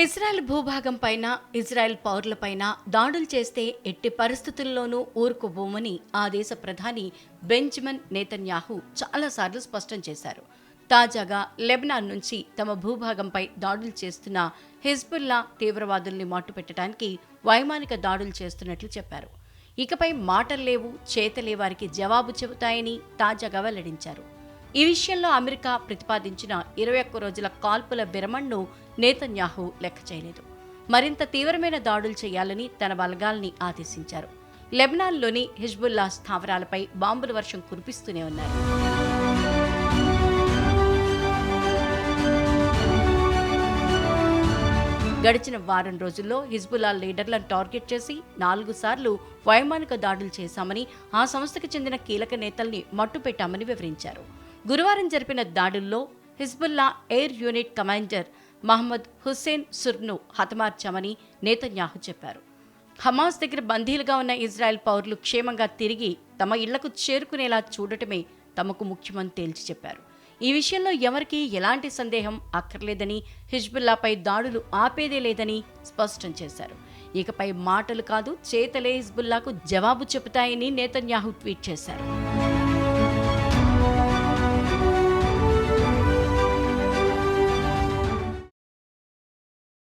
Israel భూభాగం పైన Israel పౌరులపైన దాడులు చేస్తే ఎట్టి పరిస్థితుల్లోనూ ఊరుకోబోమని ఆ దేశ ప్రధాని బెంజమిన్ నేతన్యాహు చాలాసార్లు స్పష్టం చేశారు. తాజాగా లెబనాన్ నుంచి తమ భూభాగంపై దాడులు చేస్తున్న హిజ్బుల్లా తీవ్రవాదుల్ని మట్టుపెట్టడానికి వైమానిక దాడులు చేస్తున్నట్లు చెప్పారు. ఇకపై మాటలు లేవు చేతలే వారికి జవాబు చెబుతాయని తాజాగా వెల్లడించారు. ఈ విషయంలో అమెరికా ప్రతిపాదించిన ఇరవై ఒక్క రోజుల కాల్పుల విరమణను నేతన్యాహు లెక్క చేయలేదు. మరింత తీవ్రమైన దాడులు చేయాలని తన బలగాల్ని ఆదేశించారు. లెబనాన్లోని హిజ్బుల్లా స్థావరాలపై బాంబుల వర్షం కురిపిస్తూనే ఉన్నారు. గడిచిన వారం రోజుల్లో హిజ్బుల్లా లీడర్లను టార్గెట్ చేసి నాలుగు సార్లు వైమానిక దాడులు చేశామని ఆ సంస్థకు చెందిన కీలక నేతల్ని మట్టుపెట్టామని వివరించారు. గురువారం జరిపిన దాడుల్లో Hezbollah air unit commander Mohammed Hussein సుర్ను హతమార్చామని నేతన్యాహు చెప్పారు. హమాస్ దగ్గర బందీలుగా ఉన్న ఇజ్రాయెల్ పౌరులు క్షేమంగా తిరిగి తమ ఇళ్ళకు చేరుకునేలా చూడటమే తమకు ముఖ్యమని తేల్చి చెప్పారు. ఈ విషయంలో ఎవరికీ ఎలాంటి సందేహం అక్కర్లేదని హిజ్బుల్లాపై దాడులు ఆపేదే లేదని స్పష్టం చేశారు. ఇకపై మాటలు కాదు చేతలే హిజ్బుల్లాకు జవాబు చెబుతాయని నేతన్యాహు ట్వీట్ చేశారు.